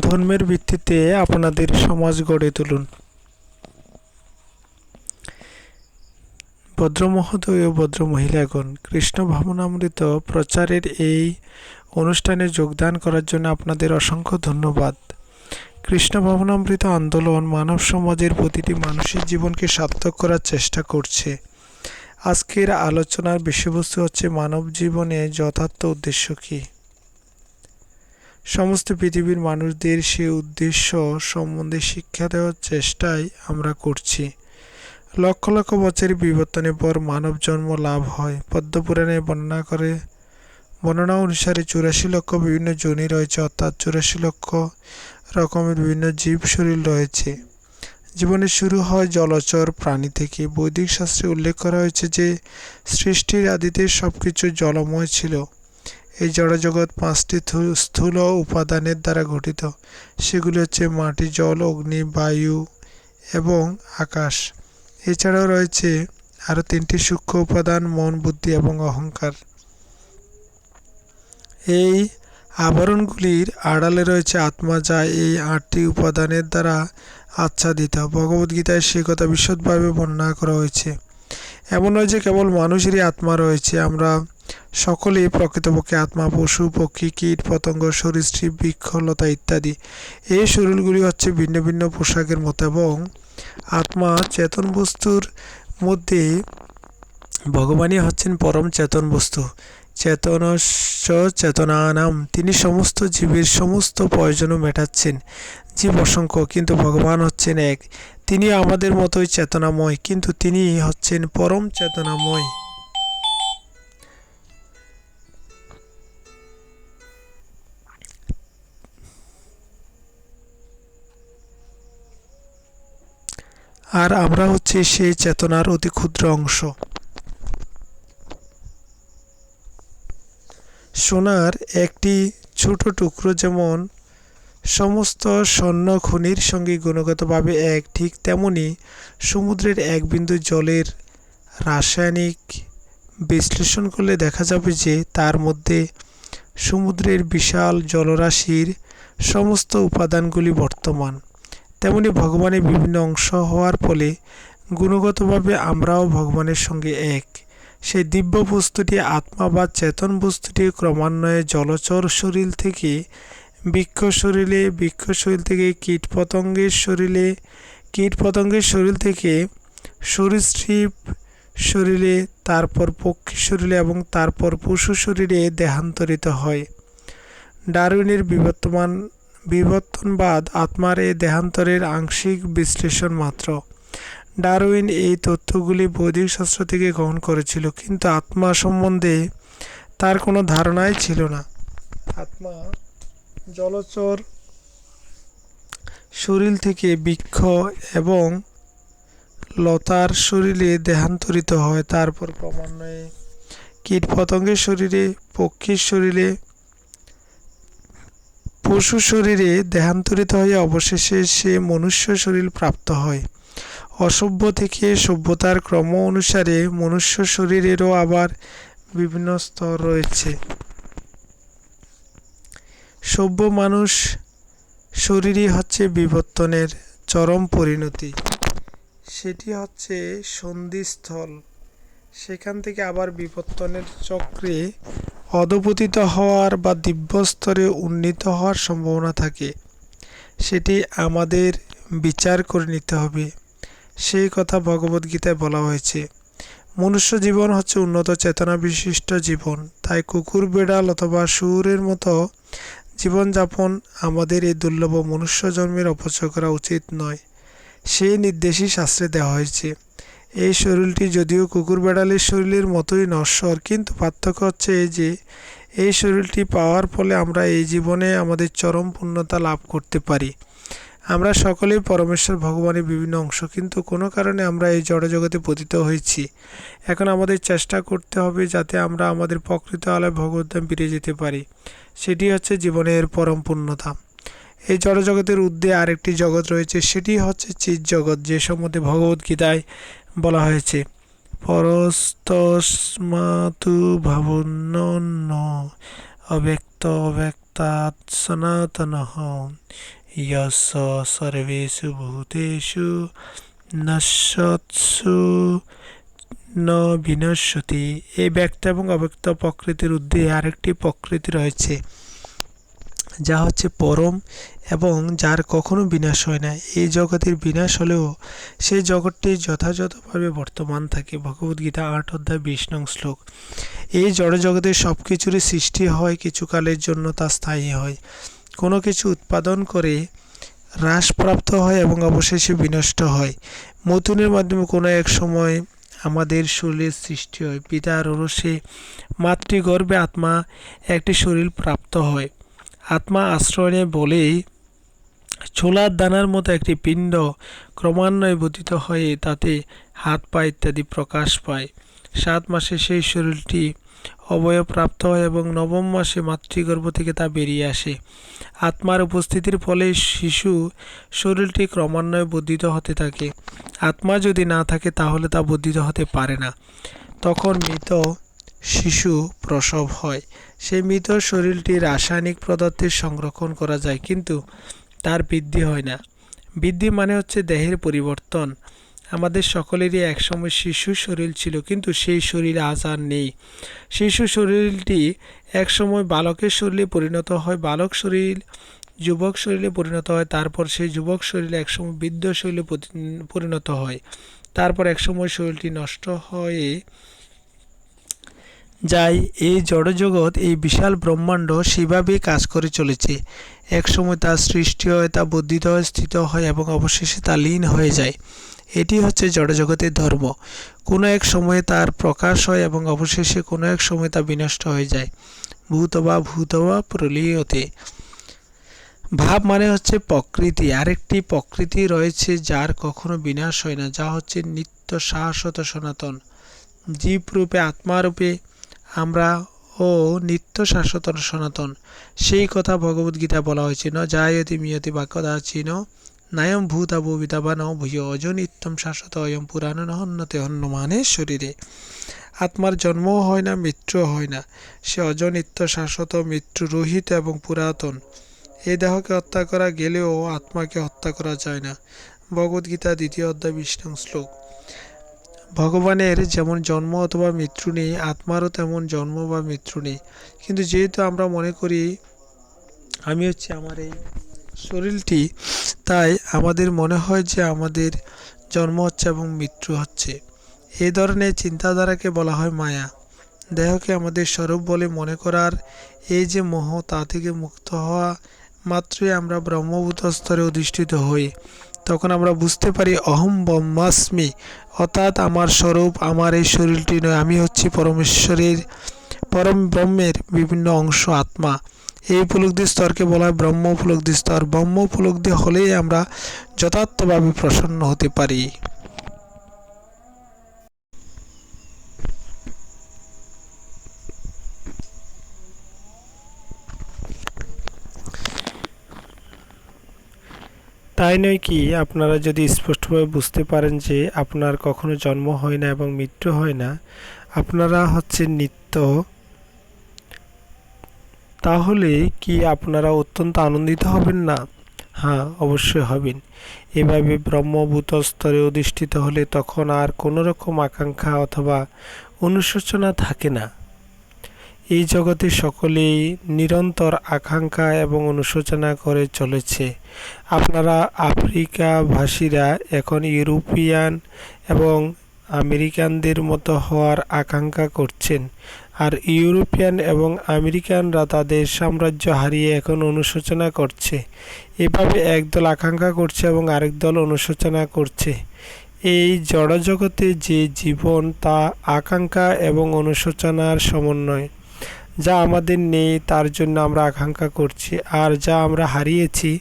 ধর্মের ভিত্তিতে আপনাদের সমাজ গড়ে তুলুন। ভদ্রমহোদয় ও ভদ্র মহিলাগণ কৃষ্ণ ভাবনামৃত প্রচারের এই অনুষ্ঠানে যোগদান করার জন্য আপনাদের অসংখ্য ধন্যবাদ। কৃষ্ণ ভাবনামৃত আন্দোলন মানব সমাজের প্রতিটি মানুষের জীবনকে সার্থক করার চেষ্টা করছে। আজকের আলোচনার বিষয়বস্তু হচ্ছে মানব জীবনে যথার্থ উদ্দেশ্য কী? সমস্ত পৃথিবীর মানুষদের সে উদ্দেশ্য সম্বন্ধে শিক্ষা দেওয়ার চেষ্টাই আমরা করছি। লক্ষ লক্ষ বছরের বিবর্তনের পর মানব জন্ম লাভ হয়। পদ্মপুরাণে বর্ণনা করে, বর্ণনা অনুসারে চুরাশি লক্ষ বিভিন্ন যোনি রয়েছে, অর্থাৎ চুরাশি লক্ষ রকমের বিভিন্ন জীব শরীর রয়েছে। জীবনের শুরু হয় জলচর প্রাণী থেকে। বৈদিক শাস্ত্রে উল্লেখ করা হয়েছে যে, সৃষ্টির আদিতে সব কিছু জলময় ছিল। এই জড়জগৎ পাঁচটি স্থূল উপাদানের দ্বারা গঠিত। সেগুলি হচ্ছে মাটি, জল, অগ্নি, বায়ু এবং আকাশ। এছাড়াও রয়েছে আরও তিনটি সূক্ষ্ম উপাদান, মন, বুদ্ধি এবং অহংকার। এই আবরণগুলির আড়ালে রয়েছে আত্মা, যা এই আটটি উপাদানের দ্বারা আচ্ছাদিত। ভগবদ্গীতায় সে কথা বিশদভাবে বর্ণনা করা হয়েছে। এমন নয় যে কেবল মানুষেরই আত্মা রয়েছে। আমরা সকলেই প্রকৃতপক্ষে আত্মা, পশু, পক্ষী, কীট, পতঙ্গ, সরীসৃপ, বৃক্ষলতা ইত্যাদি। এই শরীরগুলি হচ্ছে ভিন্ন ভিন্ন পোশাকের মতো এবং আত্মা চেতন বস্তুর মধ্যে ভগবানই হচ্ছেন পরম চেতন বস্তু। চেতনস্য চেতনানাম, তিনি সমস্ত জীবের সমস্ত প্রয়োজনও মেটাচ্ছেন, জীব অসংখ্য, কিন্তু ভগবান হচ্ছেন এক। তিনি আমাদের মতোই চেতনাময়, কিন্তু তিনি হচ্ছেন পরম চেতনাময়। আর আমরা হচ্ছে সেই চেতনার অতি ক্ষুদ্র অংশ। সোনার একটি ছোট টুকরো যেমন সমস্ত স্বর্ণ খনির সঙ্গে গুণগতভাবে এক, ঠিক তেমনি সমুদ্রের এক বিন্দু জলের রাসায়নিক বিশ্লেষণ করলে দেখা যাবে যে তার মধ্যে সমুদ্রের বিশাল জলরাশির সমস্ত উপাদানগুলি বর্তমান। তেমনি ভগবানের বিভিন্ন অংশ হওয়ার ফলে গুণগতভাবে আমরাও ভগবানের সঙ্গে এক। সেই দিব্য বস্তুটি আত্মা বা চেতন বস্তুটি ক্রমান্বয়ে জলচর শরীর থেকে বৃক্ষ শরীরে, বৃক্ষ শরীর থেকে কীট পতঙ্গের শরীরে, কীট পতঙ্গের শরীর থেকে সরীসৃপ শরীরে, তারপর পক্ষী শরীরে এবং তারপর পশু শরীরে দেহান্তরিত হয়। ডারউইনের বিবর্তমান বিবর্তনবাদ আত্মার এই দেহান্তরের আংশিক বিশ্লেষণ মাত্র। ডারউইন এই তথ্যগুলি বৈদিক শাস্ত্র থেকে গ্রহণ করেছিল, কিন্তু আত্মা সম্বন্ধে তার কোনো ধারণাই ছিল না। আত্মা জলচর শরীর থেকে বৃক্ষ এবং লতার শরীরে দেহান্তরিত হয়, তারপর ক্রমান্বয়ে কীটপতঙ্গের শরীরে, পক্ষীর শরীরে পশু শরীরে দেহান্তরিত হয়ে অবশেষে সে মনুষ্য শরীর প্রাপ্ত হয়। অসভ্য থেকে সভ্যতার ক্রম অনুসারে মনুষ্য শরীরেরও আবার বিভিন্ন স্তর রয়েছে। সভ্য মানুষ শরীরই হচ্ছে বিবর্তনের চরম পরিণতি। সেটি হচ্ছে সন্ধিস্থল। সেখান থেকে আবার বিবর্তনের চক্রে অধপতিত হওয়ার বা দিব্যস্তরে উন্নীত হওয়ার সম্ভাবনা থাকে। সেটি আমাদের বিচার করে নিতে হবে। সেই কথা ভগবদ্গীতায় বলা হয়েছে। মনুষ্য জীবন হচ্ছে উন্নত চেতনা বিশিষ্ট জীবন। তাই কুকুর, বেড়াল অথবা শুয়োরের মতো জীবনযাপন আমাদের এই দুর্লভ মনুষ্য জন্মের অপচয় করা উচিত নয়। সেই নির্দেশই শাস্ত্রে দেওয়া হয়েছে। এই শরীরটি যদিও কুকুর বেড়ালের শরীরের মতোই নশ্বর, কিন্তু পার্থক্য হচ্ছে এই যে, এই শরীরটি পাওয়ার ফলে আমরা এই জীবনে আমাদের চরম পূর্ণতা লাভ করতে পারি। আমরা সকলেই পরমেশ্বর, ভগবানের বিভিন্ন অংশ, কিন্তু কোনো কারণে আমরা এই জড়জগতে পতিত হয়েছি। এখন আমাদের চেষ্টা করতে হবে যাতে আমরা আমাদের প্রকৃত আলোয় ভগবদ্ধাম ফিরে যেতে পারি। সেটি হচ্ছে জীবনের পরম পূর্ণতা। এই জড়জগতের ঊর্ধ্বে আরেকটি জগৎ রয়েছে, সেটি হচ্ছে চিৎ জগৎ, যে সম্বন্ধে ভগবদ্গীতায় বলা হয়েছে। পরস্তু ভাবুন্নন্য অব্যক্ত অব্যক্তাৎ সনাতন। য়শ সর্বেষু ভূতেষু নশ্বৎসু ন বিনশ্বতি এই ব্যক্ত এবং অব্যক্ত প্রকৃতির উদ্দেশ্যে আরেকটি প্রকৃতি রয়েছে। যা হচ্ছে পরম এবং যার কখনো বিনাশ হয় না। এই জগতের বিনাশ হলেও সেই জগৎটি যথাযথভাবে বর্তমান থাকে। ভগবদ্গীতা আট অধ্যায় বিশ নং শ্লোক। এই জড় জগতের সব কিছুরই সৃষ্টি হয়, কিছুকালের জন্য তা স্থায়ী হয়। কোনো কিছু উৎপাদন করে হ্রাসপ্রাপ্ত হয় এবং অবশেষে বিনষ্ট হয়। মতুনের মাধ্যমে কোনো এক সময় আমাদের শরীরের সৃষ্টি হয়। পিতার ওরসে মাতৃগর্ভে আত্মা একটি শরীর প্রাপ্ত হয়। আত্মা আশ্রয় বলেই ছোলার দানার মতো একটি পিণ্ড ক্রমান্বয়ে বোধিত হয়ে তাতে হাত পা ইত্যাদি প্রকাশ পায়। সাত মাসে সেই শরীরটি অবয়ব প্রাপ্ত হয় এবং নবম মাসে মাতৃগর্ভ থেকে তা বেরিয়ে আসে। আত্মার উপস্থিতির ফলে শিশু শরীরটি ক্রমান্বয়ে বর্ধিত হতে থাকে। আত্মা যদি না থাকে তাহলে তা বর্ধিত হতে পারে না। তখন মৃত শিশু প্রসব হয়। সেই মৃত শরীরটি রাসায়নিক পদার্থে সংরক্ষণ করা যায়, কিন্তু তার বৃদ্ধি হয় না। বৃদ্ধি মানে হচ্ছে দেহের পরিবর্তন। আমাদের সকলেরই একসময় শিশু শরীর ছিল, কিন্তু সেই শরীর আজ আর নেই। শিশু শরীরটি একসময় বালকের শরীরে পরিণত হয়, বালক শরীর যুবক শরীরে পরিণত হয়, তারপর সেই যুবক শরীরে একসময় বৃদ্ধ শরীরে পরিণত হয়। তারপর একসময় শরীরটি নষ্ট হয়ে যাই, এই জড়জগৎ, এই বিশাল ব্রহ্মাণ্ড সেভাবেই কাজ করে চলেছে। একসময় তা সৃষ্টি হয়, তা বর্ধিত হয়, স্থিত হয় এবং অবশেষে তা লীন হয়ে যায়। এটি হচ্ছে জড়জগতের ধর্ম। কোনো এক সময়ে তার প্রকাশ হয় এবং অবশেষে কোনো এক সময় তা বিনষ্ট হয়ে যায়। ভূত বা ভূত বা প্রলীয়তে। ভাব মানে হচ্ছে প্রকৃতি। আরেকটি প্রকৃতি রয়েছে যার কখনো বিনাশ হয় না, যা হচ্ছে নিত্য শাশ্বত সনাতন। জীব রূপে আত্মারূপে আমরা ও নিত্য শাশ্বত সনাতন। সেই কথা ভগবদ্গীতা বলা হয়েছে, ন জায়তি মিয়তি বাক্যদাচিন, নায়ম ভূতা ভূবিতা বা ন ভূয় অজ নিত্যম শাশ্বত অয়ম পুরাণ নহন্নতে হন্য মানে শরীরে। আত্মার জন্মও হয় না, মৃত্যু হয় না। সে অজনিত্য শাশ্বত, মৃত্যু রহিত এবং পুরাতন। এই দেহকে হত্যা করা গেলেও আত্মাকে হত্যা করা যায় না। ভগবদ্গীতা দ্বিতীয় অধ্যায় বিষ্ণু শ্লোক। ভগবানের যেমন জন্ম অথবা মৃত্যু নেই, আত্মারও তেমন জন্ম বা মৃত্যু নেই। কিন্তু যেহেতু আমরা মনে করি, আমি হচ্ছে আমার এই শরীরটি, তাই আমাদের মনে হয় যে আমাদের জন্ম হচ্ছে এবং মৃত্যু হচ্ছে। এই ধরনের চিন্তাধারাকে বলা হয় মায়া। দেহকে আমাদের স্বরূপ বলে মনে করার এই যে মোহ, তা থেকে মুক্ত হওয়া মাত্রই আমরা ব্রহ্মভূত স্তরে অধিষ্ঠিত হই। তখন আমরা বুঝতে পারি, অহম ব্রহ্মাস্মি, অর্থাৎ আমার স্বরূপ, আমার এই শরীরটি নয়, আমি হচ্ছি পরমেশ্বরের, পরম ব্রহ্মের বিভিন্ন অংশ আত্মা। এই উপলব্ধি স্তরকে বলা হয় ব্রহ্ম উপলব্ধি স্তর। ব্রহ্ম উপলব্ধি হলেই আমরা যথার্থভাবে প্রসন্ন হতে পারি। তাই নয় কি, আপনারা যদি স্পষ্টভাবে বুঝতে পারেন যে আপনার কখনো জন্ম হয় না এবং মৃত্যু হয় না, আপনারা হচ্ছে নিত্য, তাহলে কি আপনারা অত্যন্ত আনন্দিত হবেন না? হ্যাঁ অবশ্যই হবেন। এভাবে ব্রহ্মভূত স্তরে অধিষ্ঠিত হলে তখন আর কোনো রকম আকাঙ্ক্ষা অথবা অনুশোচনা থাকে না। এই জগতে সকলেই নিরন্তর আকাঙ্ক্ষা এবং অনুশোচনা করে চলেছে। আপনারা আফ্রিকা ভাষীরা এখন ইউরোপিয়ান এবং আমেরিকানদের মতো হওয়ার আকাঙ্ক্ষা করছেন। আর ইউরোপিয়ান এবং আমেরিকানরা তাদের সাম্রাজ্য হারিয়ে এখন অনুশোচনা করছে। এভাবে একদল আকাঙ্ক্ষা করছে এবং আরেক দল অনুশোচনা করছে। এই জড়জগতে যে জীবন, তা আকাঙ্ক্ষা এবং অনুশোচনার সমন্বয়। যা আমাদের নেই, তার জন্য আমরা আকাঙ্ক্ষা করছি। আর যা আমরা হারিয়েছি,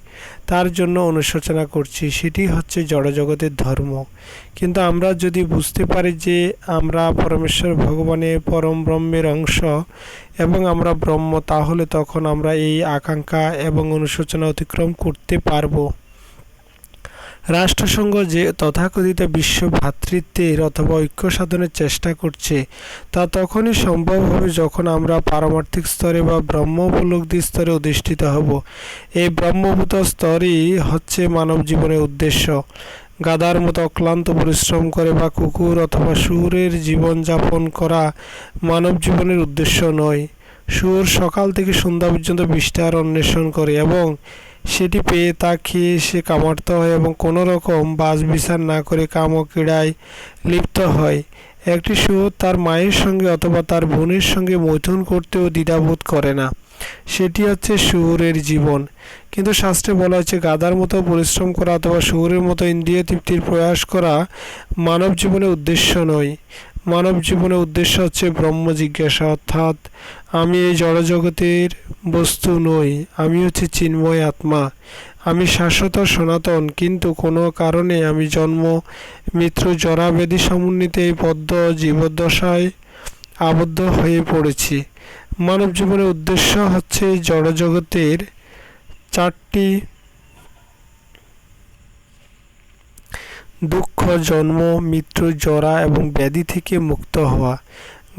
তার জন্য অনুশোচনা করছি। সেটি হচ্ছে জড়জগতের ধর্ম। কিন্তু আমরা যদি বুঝতে পারি যে আমরা পরমেশ্বর ভগবানের পরম ব্রহ্মের অংশ এবং আমরা ব্রহ্ম, তাহলে তখন আমরা এই আকাঙ্ক্ষা এবং অনুশোচনা অতিক্রম করতে পারব। রাষ্ট্রসংঘ যে তথাকথিত বিশ্ব ভ্রাতৃত্বের অথবা ঐক্য সাধনের চেষ্টা করছে, তা তখনই সম্ভব হবে যখন আমরা পারমার্থিক স্তরে বা ব্রহ্মোপলব্ধি স্তরে অধিষ্ঠিত হব। এই ব্রহ্মভূত স্তরই হচ্ছে মানব জীবনের উদ্দেশ্য। গাদার মতো অক্লান্ত পরিশ্রম করে বা কুকুর অথবা শুয়োরের জীবন যাপন করা মানব জীবনের উদ্দেশ্য নয়। শুয়োর সকাল থেকে সন্ধ্যা পর্যন্ত বিষ্ঠার অন্বেষণ করে এবং সেটি পেয়ে তা খেয়ে সে কামার্ত হয় এবং কোনো রকম বাস বিচার না করে কাম ও ক্রীড়ায় লিপ্ত হয়। একটি শুয়োর তার মায়ের সঙ্গে অথবা তার বোনের সঙ্গে মৈথুন করতেও দ্বিধাবোধ করে না। সেটি হচ্ছে শুয়োরের জীবন। কিন্তু শাস্ত্রে বলা হচ্ছে গাদার মতো পরিশ্রম করা অথবা শুয়োরের মতো ইন্দ্রিয় তৃপ্তির প্রয়াস করা মানব জীবনের উদ্দেশ্য নয়। মানব জীবনের উদ্দেশ্য হচ্ছে ব্রহ্ম জিজ্ঞাসা, অর্থাৎ আমি এই জড়জগতের বস্তু নই, আমি হচ্ছে চিন্ময় আত্মা। আমি শাশ্বত সনাতন, কিন্তু কোনো কারণে আমি জন্ম মৃত্যু জরা ব্যাধি সমন্বিত এই পদ্ম জীবদ্দশায় আবদ্ধ হয়ে পড়েছি। মানব জীবনের উদ্দেশ্য হচ্ছে জড়জগতের চারটি দুঃখ, জন্ম, মৃত্যু, জরা এবং ব্যাধি থেকে মুক্ত হওয়া।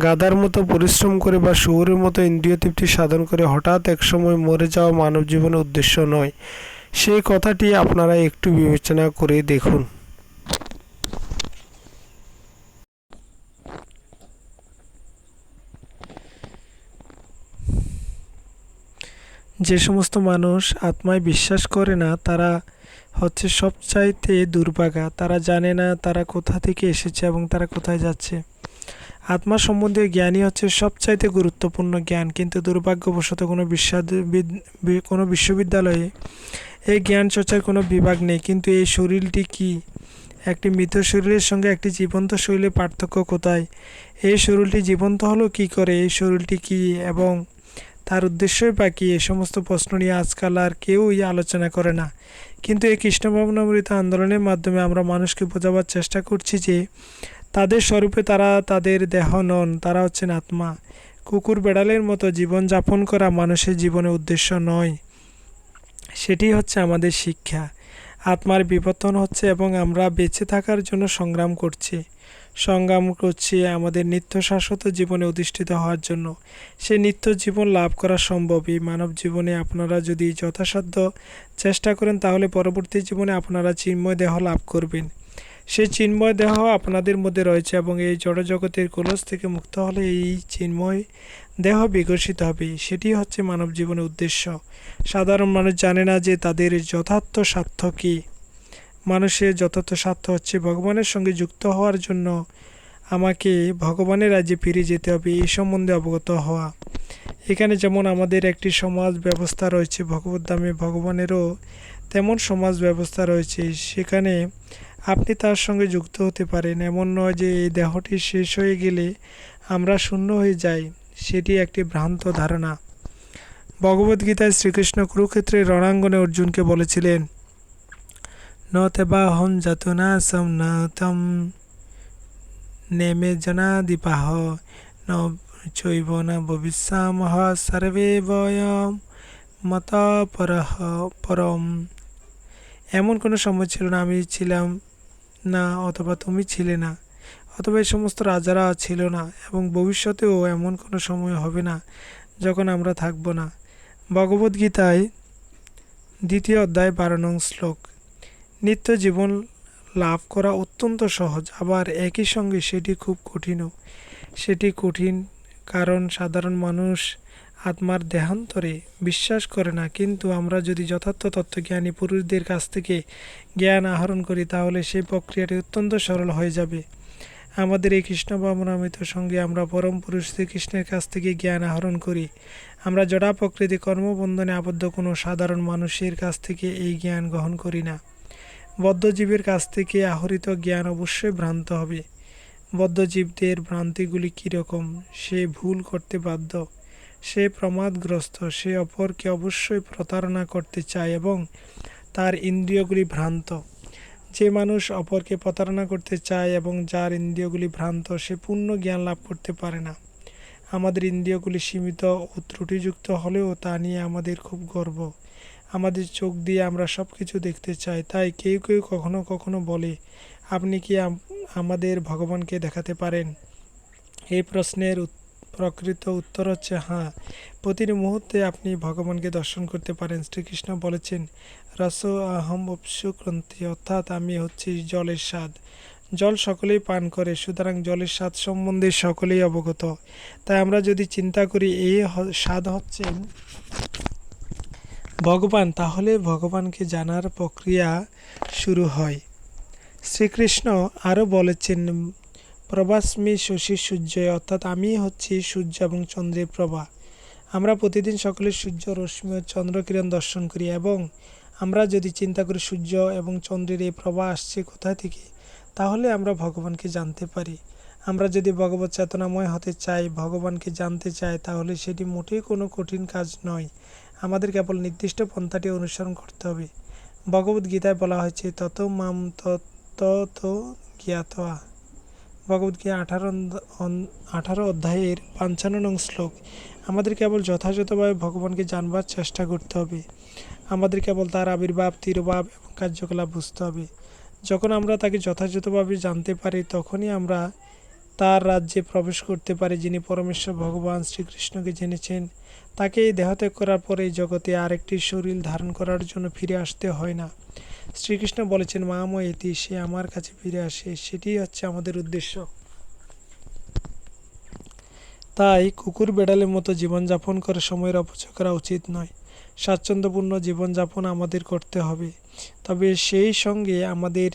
গাদার মতো পরিশ্রম করে বা শুয়োরের মতো ইন্দ্রিয় তৃপ্তি সাধন করে হঠাৎ একসময় মরে যাওয়া মানব জীবনের উদ্দেশ্য নয়। সেই কথাটি আপনারা একটু বিবেচনা করে দেখুন। যে সমস্ত মানুষ আত্মায় বিশ্বাস করে না, তারা হচ্ছে সবচাইতে দুর্ভাগা তারা জানে না তারা কোথা থেকে এসেছে এবং তারা কোথায় যাচ্ছে। আত্মা সম্বন্ধে জ্ঞানই হচ্ছে সবচাইতে গুরুত্বপূর্ণ জ্ঞান। কিন্তু দুর্ভাগ্যবশত কোনো বিশ্ববিদ- কোনো বিশ্ববিদ্যালয়ে এই জ্ঞান চর্চার কোনো বিভাগ নেই। কিন্তু এই শরীরটি কি? একটি মৃত শরীরের সঙ্গে একটি জীবন্ত শরীরের পার্থক্য কোথায়? এই শরীরটি জীবন্ত হলো কি করে? এই শরীরটি কি এবং তার উদ্দেশ্যই বা কী? এই সমস্ত প্রশ্ন নিয়ে আজকাল আর কেউই আলোচনা করে না। কিন্তু এই কৃষ্ণ ভাবনামৃত আন্দোলনের মাধ্যমে আমরা মানুষকে বোঝাবার চেষ্টা করছি যে তাদের স্বরূপে তারা তাদের দেহ নন, তারা হচ্ছেন আত্মা। কুকুর বেড়ালের মতো জীবন যাপন করা মানুষের জীবনের উদ্দেশ্য নয়। সেটি হচ্ছে আমাদের শিক্ষা। আত্মার বিবর্তন হচ্ছে এবং আমরা বেঁচে থাকার জন্য সংগ্রাম করছি। সংগ্রাম করছি আমাদের নিত্য শাশ্বত জীবনে অধিষ্ঠিত হওয়ার জন্য। সে নিত্য জীবন লাভ করা সম্ভবই। মানব জীবনে আপনারা যদি যথাসাধ্য চেষ্টা করেন, তাহলে পরবর্তী জীবনে আপনারা চিন্ময় দেহ লাভ করবেন। সেই চিন্ময় দেহ আপনাদের মধ্যে রয়েছে এবং এই জড়জগতের কলস থেকে মুক্ত হলে এই চিন্ময় দেহ বিকশিত হবে। সেটি হচ্ছে মানব জীবনের উদ্দেশ্য। সাধারণ মানুষ জানে না যে তাদের যথার্থ স্বার্থ কী। মানুষের যথার্থ স্বার্থ হচ্ছে ভগবানের সঙ্গে যুক্ত হওয়ার জন্য আমাকে ভগবানের রাজ্যে ফিরে যেতে হবে, এই সম্বন্ধে অবগত হওয়া। এখানে যেমন আমাদের একটি সমাজ ব্যবস্থা রয়েছে, ভগবত দামে ভগবানেরও তেমন সমাজ ব্যবস্থা রয়েছে, সেখানে আপনি তার সঙ্গে যুক্ত হতে পারেন। এমন নয় যে এই দেহটি শেষ হয়ে গেলে আমরা শূন্য হয়ে যাই, সেটি একটি ভ্রান্ত ধারণা। ভগবদ্গীতায় শ্রীকৃষ্ণ কুরুক্ষেত্রের রণাঙ্গনে অর্জুনকে বলেছিলেন ন তেবাহম যতনাসম ন তম নেমে জনাদিপাহ ন চৈব ন ভবিষ্যামহ সর্বে বয়ম মত পরহ পরম। এমন কোনো সময় ছিল না, আমি ছিলাম না অথবা তুমি ছিলে না, অথবা এই সমস্ত রাজারা ছিল না এবং ভবিষ্যতেও এমন কোনো সময় হবে না যখন আমরা থাকব না। ভগবদ্গীতায় দ্বিতীয় অধ্যায় বারো নং শ্লোক। নিত্য জীবন লাভ করা অত্যন্ত সহজ। আবার একই সঙ্গে সেটি খুব কঠিনও। সেটি কঠিন কারণ সাধারণ মানুষ আত্মার দেহান্তরে বিশ্বাস করে না। কিন্তু আমরা যদি যথার্থ তত্ত্বজ্ঞানী পুরুষদের কাছ থেকে জ্ঞান আহরণ করি, তাহলে সেই প্রক্রিয়াটি অত্যন্ত সরল হয়ে যাবে। আমাদের এই কৃষ্ণ ভাবনামৃত সঙ্গে আমরা পরম পুরুষ শ্রীকৃষ্ণের কাছ থেকে জ্ঞান আহরণ করি। আমরা জড়া প্রকৃতি কর্মবন্ধনে আবদ্ধ কোনো সাধারণ মানুষের কাছ থেকে এই জ্ঞান গ্রহণ করি না। বদ্ধজীবের কাছ থেকে আহরিত জ্ঞান অবশ্যই ভ্রান্ত হবে। বদ্ধজীবদের ভ্রান্তিগুলি কীরকম সে ভুল করতে বাধ্য। সে প্রমাদগ্রস্ত। সে অপরকে অবশ্যই প্রতারণা করতে চায় এবং তার ইন্দ্রিয়গুলি ভ্রান্ত। যে মানুষ অপরকে প্রতারণা করতে চায় এবং যার ইন্দ্রিয়গুলি ভ্রান্ত, সে পূর্ণ জ্ঞান লাভ করতে পারে না। আমাদের ইন্দ্রিয়গুলি সীমিত ও ত্রুটিযুক্ত হলেও তা নিয়ে আমাদের খুব গর্ব। আমাদের চোখ দিয়ে আমরা সব কিছু দেখতে চাই, তাই কেউ কেউ কখনো কখনো বলে, আপনি কি আমাদের ভগবানকে দেখাতে পারেন? এই প্রশ্নের প্রকৃত উত্তর হচ্ছে হ্যাঁ প্রতিটি মুহূর্তে আপনি ভগবানকে দর্শন করতে পারেন। শ্রীকৃষ্ণ বলেছেন, রস আহম অপসু ক্রান্তি অর্থাৎ আমি হচ্ছি জলের স্বাদ। জল সকলেই পান করে, সুতরাং জলের স্বাদ সম্বন্ধে সকলেই অবগত। তাই আমরা যদি চিন্তা করি, এই স্বাদ হচ্ছেন ভগবান, তাহলে ভগবানকে জানার প্রক্রিয়া শুরু হয়। শ্রীকৃষ্ণ আরও বলেছেন, প্রভাস্মি শশী সূর্য অর্থাৎ আমি হচ্ছি সূর্য এবং চন্দ্রের প্রভা। আমরা প্রতিদিন সকলে সূর্য, রশ্মি চন্দ্রকিরণ দর্শন করি এবং আমরা যদি চিন্তা করি সূর্য এবং চন্দ্রের এই প্রভা আসছে কোথা থেকে, তাহলে আমরা ভগবানকে জানতে পারি। আমরা যদি ভগবত চেতনাময় হতে চাই, ভগবানকে জানতে চাই, তাহলে সেটি মোটেই কোনো কঠিন কাজ নয়। আমাদের কেবল নির্দিষ্ট পন্থাটি অনুসরণ করতে হবে। ভগবদ গীতায় বলা হয়েছে, তত মাম তত জ্ঞাতয়া। ভগবদ্গীতা আঠারো আঠারো অধ্যায়ের পঞ্চান্ন নং শ্লোক, আমাদের কেবল যথাযথভাবে ভগবানকে জানবার চেষ্টা করতে হবে। আমাদের কেবল তার আবির্ভাব, তিরোভাব এবং কার্যকলাপ বুঝতে হবে। যখন আমরা তাকে যথাযথভাবে জানতে পারি, তখনই আমরা তার রাজ্যে প্রবেশ করতে পারি যিনি পরমেশ্বর ভগবান শ্রীকৃষ্ণকে জেনেছেন। তাকে এই দেহত্যাগ করার পরে জগতে আরেকটি শরীর ধারণ করার জন্য ফিরে আসতে হয় না। শ্রীকৃষ্ণ বলেছেন মাময় এটি সে আমার কাছে ফিরে আসে, সেটি হচ্ছে আমাদের উদ্দেশ্য। তাই কুকুর বেড়ালের মতো জীবনযাপন করে সময়ের অপচয় করা উচিত নয়। স্বাচ্ছন্দ্যপূর্ণ জীবনযাপন আমাদের করতে হবে। তবে সেই সঙ্গে আমাদের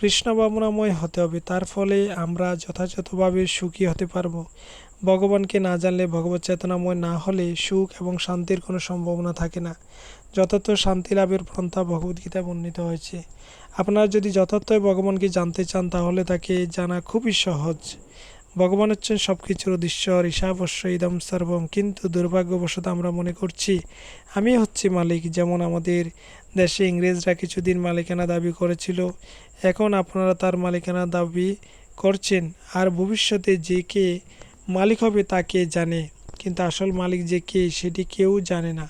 কৃষ্ণ বামনাময় হতে হবে। তার ফলে আমরা যথাযথভাবে সুখী হতে পারব। ভগবানকে না জানলে, ভগবত চেতনাময় না হলে সুখ এবং শান্তির কোনো সম্ভাবনা থাকে না। যথার্থ শান্তি লাভের পন্থা ভগবদ্গীতায় বর্ণিত হয়েছে। আপনারা যদি যথার্থই ভগবানকে জানতে চান, তাহলে তাকে জানা খুবই সহজ। ভগবান হচ্ছেন সব কিছুর অধীশ্বর ঈশাবশ্য ইদম সর্বম। কিন্তু দুর্ভাগ্যবশত আমরা মনে করছি আমি হচ্ছি মালিক। যেমন আমাদের দেশে ইংরেজরা কিছুদিন মালিকানা দাবি করেছিল, এখন আপনারা তার মালিকানা দাবি করছেন। আর ভবিষ্যতে যে কে মালিক হবে তাকে জানে? কিন্তু আসল মালিক যে কে, সেটি কেউ জানে না।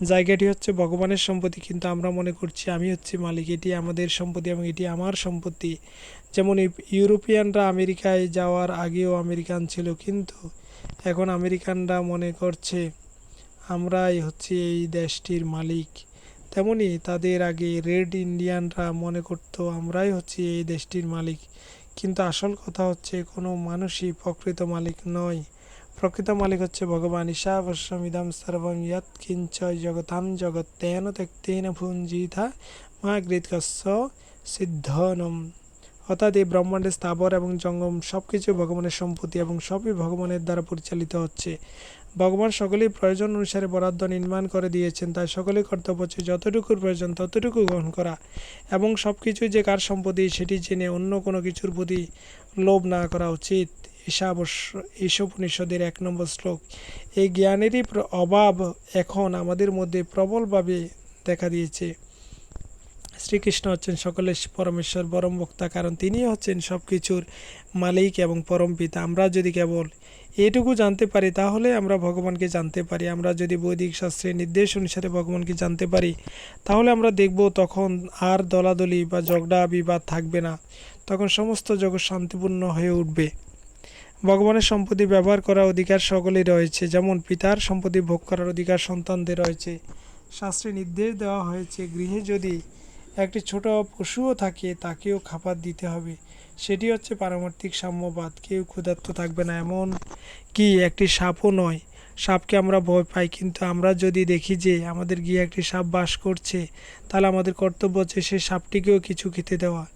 জায়গাটি হচ্ছে ভগবানের সম্পত্তি, কিন্তু আমরা মনে করছি আমি হচ্ছি মালিক, এটি আমাদের সম্পত্তি এবং এটি আমার সম্পত্তি। যেমন ইউরোপিয়ানরা আমেরিকায় যাওয়ার আগেও আমেরিকান ছিল, কিন্তু এখন আমেরিকানরা মনে করছে আমরাই হচ্ছে এই দেশটির মালিক। তেমনি তাদের আগে রেড ইন্ডিয়ানরা মনে করতো আমরাই হচ্ছে এই দেশটির মালিক, কিন্তু আসল কথা হচ্ছে কোনো মানুষই প্রকৃত মালিক নয়। প্রকৃত মালিক হচ্ছে ভগবান ঈশাবশ্যমিদম সর্বম ইয়ৎ কিঞ্চ জগতাম জগৎ তেন ভুঞ্জিতা মা গৃৎকস্য সিদ্ধনম। অর্থাৎ এই ব্রহ্মাণ্ডের স্থাবর এবং জঙ্গম সব কিছু ভগবানের সম্পত্তি এবং সবই ভগবানের দ্বারা পরিচালিত হচ্ছে। ভগবান সকলেই প্রয়োজন অনুসারে বরাদ্দ নির্মাণ করে দিয়েছেন, তাই সকলেই কর্তব্য হচ্ছে যতটুকুর প্রয়োজন ততটুকু গ্রহণ করা এবং সব কিছু যে কার সম্পত্তি সেটি জেনে অন্য কোনো কিছুর প্রতি লোভ না করা উচিত। ঈশাবশ্য ঈশোপনিষদের এক নম্বর শ্লোক। এই জ্ঞানেরই অভাব এখন আমাদের মধ্যে প্রবলভাবে দেখা দিয়েছে। শ্রীকৃষ্ণ হচ্ছেন সকলের পরমেশ্বর, পরম বক্তা কারণ তিনি হচ্ছেন সব কিছুর মালিক এবং পরম পিতা। আমরা যদি কেবল এটুকু জানতে পারি, তাহলে আমরা ভগবানকে জানতে পারি। আমরা যদি বৈদিক শাস্ত্রের নির্দেশ অনুসারে ভগবানকে জানতে পারি, তাহলে আমরা দেখব তখন আর দলাদলি বা ঝগড়া বিবাদ থাকবে না। তখন সমস্ত জগৎ শান্তিপূর্ণ হয়ে উঠবে। ভগবানের সম্পত্তি ব্যবহার করার অধিকার সকলেই রয়েছে। যেমন পিতার সম্পত্তি ভোগ করার অধিকার সন্তানদের রয়েছে। শাস্ত্রে নির্দেশ দেওয়া হয়েছে, গৃহে যদি একটি ছোট পশুও থাকে, তাকেও খাবার দিতে হবে। সেটি হচ্ছে পারমার্থিক সাম্যবাদ। কেউ ক্ষুধার্ত থাকবে না, এমন কি একটি সাপও নয়। সাপকে আমরা ভয় পাই, কিন্তু আমরা যদি দেখি যে আমাদের গিয়ে একটি সাপ বাস করছে, তাহলে আমাদের কর্তব্য হচ্ছে সেই সাপটিকেও কিছু খেতে দেওয়া।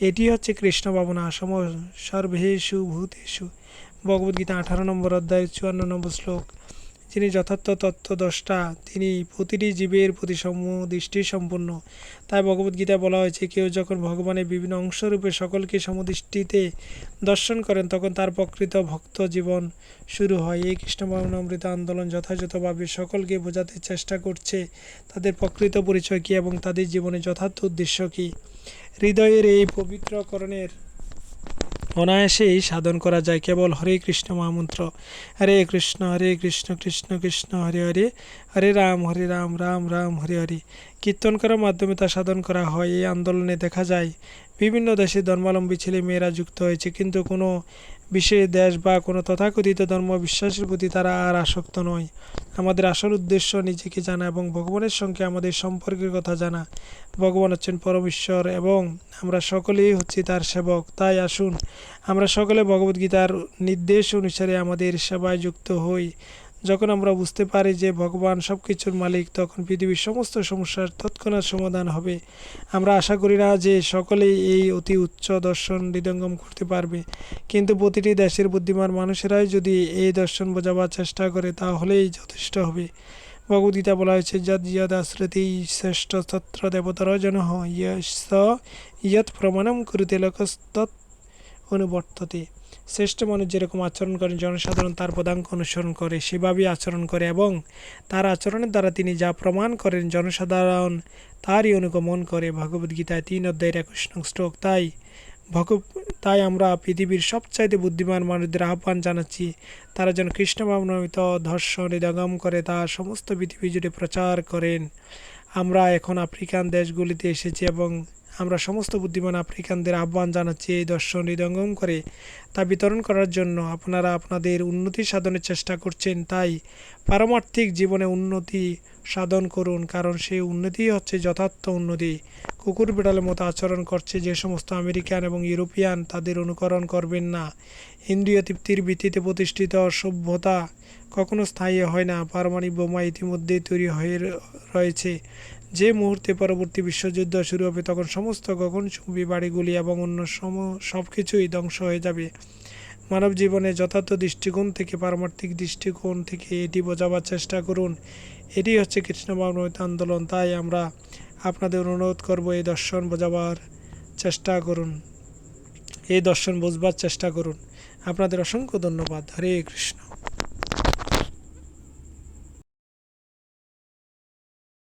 এটি হচ্ছে কৃষ্ণ ভাবনা। সম সর্বেষু ভূতেষু। ভগবদ্গীতা আঠারো নম্বর অধ্যায়, চুয়ান্ন নম্বর শ্লোক। যিনি যথার্থ তত্ত্বদ্রষ্টা। তিনি প্রতিটি জীবের প্রতি সমদৃষ্টি সম্পন্ন। তাই ভগবদ্গীতায় বলা হয়েছে, কেউ যখন ভগবানের বিভিন্ন অংশরূপে সকলকে সমদৃষ্টিতে দর্শন করেন, তখন তার প্রকৃত ভক্ত জীবন শুরু হয়। এই কৃষ্ণ অমৃত আন্দোলন যথাযথভাবে সকলকে বোঝাতে চেষ্টা করছে, তাদের প্রকৃত পরিচয় কী এবং তাদের জীবনে যথার্থ উদ্দেশ্য কী? হৃদয়ের এই পবিত্রকরণের অনায়াসেই সাধন করা যায় কেবল হরে কৃষ্ণ মহামন্ত্র। হরে কৃষ্ণ হরে কৃষ্ণ কৃষ্ণ কৃষ্ণ, হরে হরে। হরে রাম হরে রাম রাম রাম, হরে হরে। কীর্তন করার মাধ্যমে তা সাধন করা হয়, এই আন্দোলনে দেখা যায়। বিভিন্ন দেশে ধর্মাবলম্বী ছেলে মেয়েরা যুক্ত হয়েছে, কিন্তু কোনো বিশেষ দেশ বা কোনো তথাকথিত ধর্ম বিশ্বাসের প্রতি তারা আর আসক্ত নয়। আমাদের আসল উদ্দেশ্য নিজেকে জানা এবং ভগবানের সঙ্গে আমাদের সম্পর্কের কথা জানা। ভগবান হচ্ছেন পরমেশ্বর এবং আমরা সকলেই হচ্ছি তার সেবক। তাই আসুন, আমরা সকলে ভগবদ্গীতার নির্দেশ অনুসারে আমাদের সেবায় যুক্ত হই। যখন আমরা বুঝতে পারি যে ভগবান সব কিছুর মালিক, তখন পৃথিবীর সমস্ত সমস্যার তৎক্ষণাৎ সমাধান হবে। আমরা আশা করি না যে সকলেই এই অতি উচ্চ দর্শন হৃদয়ঙ্গম করতে পারবে। কিন্তু প্রতিটি দেশের বুদ্ধিমান মানুষেরাই যদি এই দর্শন বোঝাবার চেষ্টা করে, তাহলেই যথেষ্ট হবে। ভগবদ্গীতা বলা হয়েছে যদ যদ আশ্রতি শ্রেষ্ঠ তত্র দেবতর জন ইয়ৎ প্রমাণম কুরুতে লোকস্তৎ অনুবর্ততে। শ্রেষ্ঠ মানুষ যেরকম আচরণ করেন, জনসাধারণ তার পদাঙ্ক অনুসরণ করে, সেভাবেই আচরণ করে এবং তার আচরণের দ্বারা তিনি যা প্রমাণ করেন, জনসাধারণ তারই অনুগমন করে। ভগবদ্গীতায় তিন অধ্যায়ের একুশ শ্লোক, তাই ভগ তাই আমরা পৃথিবীর সবচাইতে বুদ্ধিমান মানুষদের আহ্বান জানাচ্ছি, তারা যেন কৃষ্ণ ভাবনমিত ধর্ষণ, হৃদয়ঙ্গম করে তা সমস্ত পৃথিবী জুড়ে প্রচার করেন। আমরা এখন আফ্রিকান দেশগুলিতে এসেছি এবং আমরা সমস্ত বুদ্ধিমান আফ্রিকানদের আহ্বান জানাচ্ছি এই দর্শন হৃদয়ঙ্গম করে। তা বিতরণ করার জন্য আপনারা আপনাদের উন্নতি সাধনের চেষ্টা করছেন, তাই পারমার্থিক জীবনে উন্নতি সাধন করুন, কারণ সেই উন্নতি হচ্ছে যথার্থ উন্নতি। কুকুর বিড়ালের মতো আচরণ করছে যে সমস্ত আমেরিকান এবং ইউরোপিয়ান তাদের অনুকরণ করবেন না। ইন্দ্রিয় তৃপ্তির ভিত্তিতে প্রতিষ্ঠিত সভ্যতা কখনো স্থায়ী হয় না। পারমাণবিক বোমা ইতিমধ্যেই তৈরি হয়ে রয়েছে। যে মুহূর্তে পরবর্তী বিশ্বযুদ্ধ শুরু হবে, তখন সমস্ত গগনচুম্বী বাড়িগুলি এবং অন্য সম সব কিছুই ধ্বংস হয়ে যাবে। মানব জীবনে যথার্থ দৃষ্টিকোণ থেকে পারমার্থিক দৃষ্টিকোণ থেকে এটি বোঝাবার চেষ্টা করুন। এটি হচ্ছে কৃষ্ণ ভাবনমিত আন্দোলন। তাই আমরা আপনাদের অনুরোধ করব এই দর্শন বোঝাবার চেষ্টা করুন। এই দর্শন বুঝবার চেষ্টা করুন। আপনাদের অসংখ্য ধন্যবাদ। হরে কৃষ্ণ।